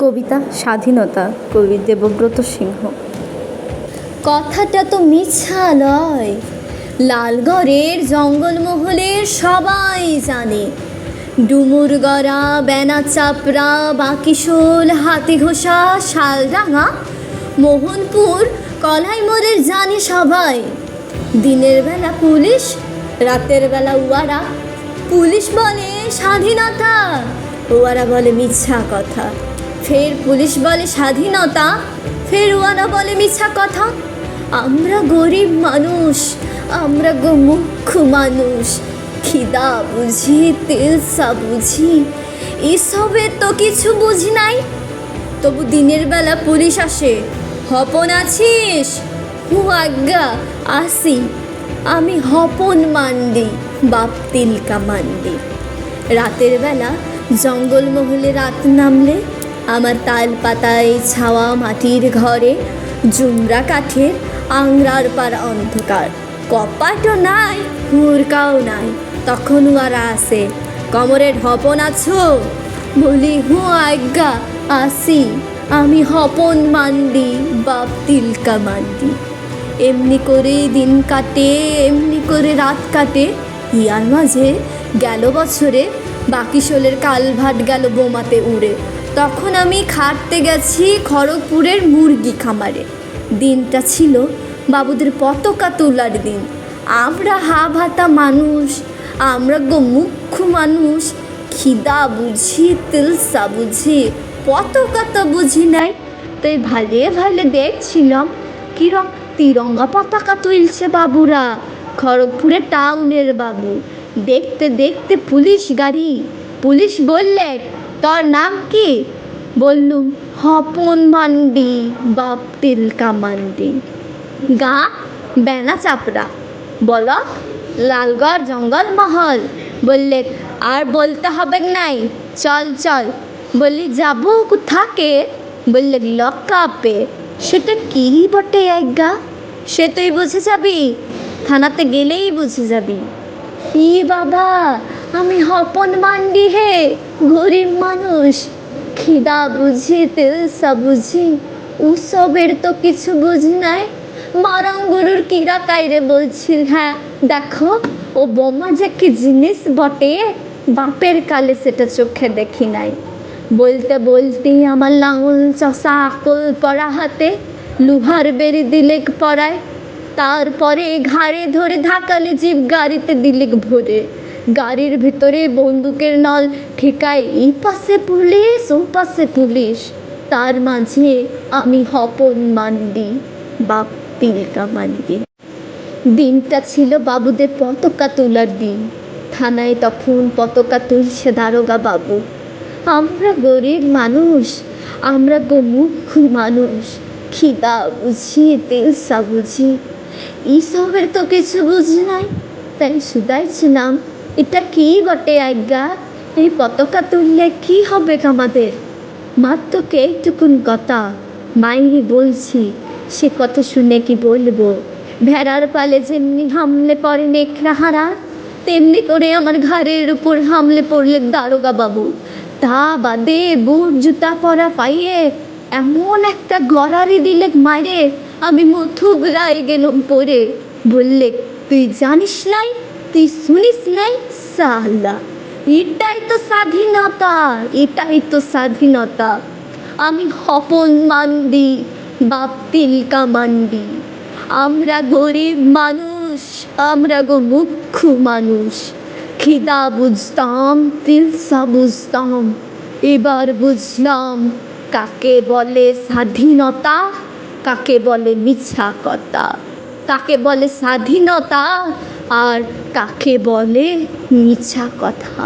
কবিতা স্বাধীনতা কবি দেবব্রত সিংহ। কথাটা তো মিছা লয় লালগড়ের জঙ্গলমহলের সবাই জানে। ডুমুরগড়া বেনা চাপড়া বাকিশোল, হাতিঘোষা শালডাঙা মোহনপুর, কলাইমোড়ের জানে সবাই। দিনের বেলা পুলিশ, রাতের বেলা উয়ারা। পুলিশ বলে স্বাধীনতা ওয়ারা বলে মিথ্যা কথা। ফের পুলিশ বলে স্বাধীনতা, ফের ওয়ারা বলে মিছা কথা। আমরা গরিব মানুষ, আমরা গো মানুষ। খিদা বুঝি, তেলসা বুঝি এসবের তো কিছু বুঝি নাই। তবু দিনের বেলা পুলিশ আসে, হপন আছিস? হু আজ্ঞা, আসি। আমি হপন মান্ডি, বাপ তিলকা মান্ডি। রাতের বেলা জঙ্গলমহলে রাত নামলে আমার তাল পাতায় ছাওয়া মাটির ঘরে, জুমরা কাঠের আংরার পার অন্ধকার। কপাটও নাই হুরকাও নাই তখন উয়ারা আসে কমরের হপন আছো? বলি, হু, আজ্ঞা, আসি। আমি হপন মান্ডি, বাপ তিলকা মান্ডি। এমনি করে দিন কাটে, এমনি করে রাত কাটে। ইয়ার মাঝে গেল বছরে, বাকি শোলের কালভাট গেল বোমাতে উড়ে। তখন আমি খাটতে গেছি খড়গপুরের মুরগি খামারে। দিনটা ছিল বাবুদের পতাকা তোলার দিন। আমরা হা ভাতা মানুষ, আমরা গো মুখ্য মানুষ। খিদা বুঝি, তিলসা বুঝি, পতাকা তো বুঝি নাই। তাই ভালে ভালে দেখছিলাম কিরম তিরঙ্গা পতাকা তুলছে বাবুরা খড়গপুরে টাউনের বাবু। দেখতে দেখতে পুলিশ গাড়ি, পুলিশ বললে তোর নাম কি? বললুম, হপন মান্ডি বাপ তিলকা মান্ডি গা, বেনা চাপড়া। বলো, লালগড় জঙ্গল মহল। বললে, আর বলতে হবে নাই, চল চল। বলি যাব কোথাকে? বললে, লকাপে। সেটা কি বটে একগা সে তুই বুঝে যাবি, থানাতে গেলেই বুঝে যাবি। ই বাবা, আমি হপন মান্ডি হে। গরিব মানুষ, খিদা বুঝি তেলসা বুঝি উসবের তো কিছু বুঝি নাই। মারাং গরুর কিরা কাইরে বলছি হ্যাঁ দেখো, ও বোমা যে কি জিনিস বটে, বাপের কালে সেটা চোখে দেখি নাই। বলতে বলতেই আমার লাঙল চষা আকল পড়া হাতে লুহার বেরি দিলেক পড়ায় তারপরে ঘাড়ে ধরে ধাকালে জিপ গাড়িতে দিলেক ভরে। গাড়ির ভিতরে বন্দুকের নল ঠিকায়, এই পাশে পুলিশ ও পাশে পুলিশ। তার মাঝে আমি হপন মান্ডি, বাপ তিলকা মান্ডি। দিনটা ছিল বাবুদের পতাকা তোলার দিন। থানায় তখন পতাকা তুলছে দারোগা বাবু। আমরা গরিব মানুষ, আমরা গোমুখ মানুষ। খিদা বুঝি, তেলসা বুঝি। এইসবের তো কিছু বুঝি নাই। তাই শুধাইছিলাম এটা কি বটে আজ্ঞা? এই পতাকা তুললে কি হবে আমাদের মাত্র এইটুকুন কথা? মাইরে বলছি, সে কথা শুনে কি বলব? ভেড়ার পালে যেমনি হামলে পড়ে নেকড়াহারা, তেমনি করে আমার ঘাড়ের উপর হামলে পড়লে দারোগা বাবু। তা বাদে বুট, জুতা, পরা পাইয়ে এমন একটা গড়ারি দিলে মারে আমি মথুগড়ায় গেলাম পরে। বললে তুই জানিস নাই তুই শুনিস নাই? সালা, এটাই তো স্বাধীনতা, এটাই তো স্বাধীনতা। আমি হপন মান্ডি, বাপ তিলকা মান্ডি। আমরা গরিব মানুষ, আমরা গো মুখ্য মানুষ। খিদা বুঝতাম, তিলসা বুঝতাম, এবার বুঝলাম কাকে বলে স্বাধীনতা, কাকে বলে মিছা কথা কাকে বলে স্বাধীনতা আর কাকে বলে মিছা কথা?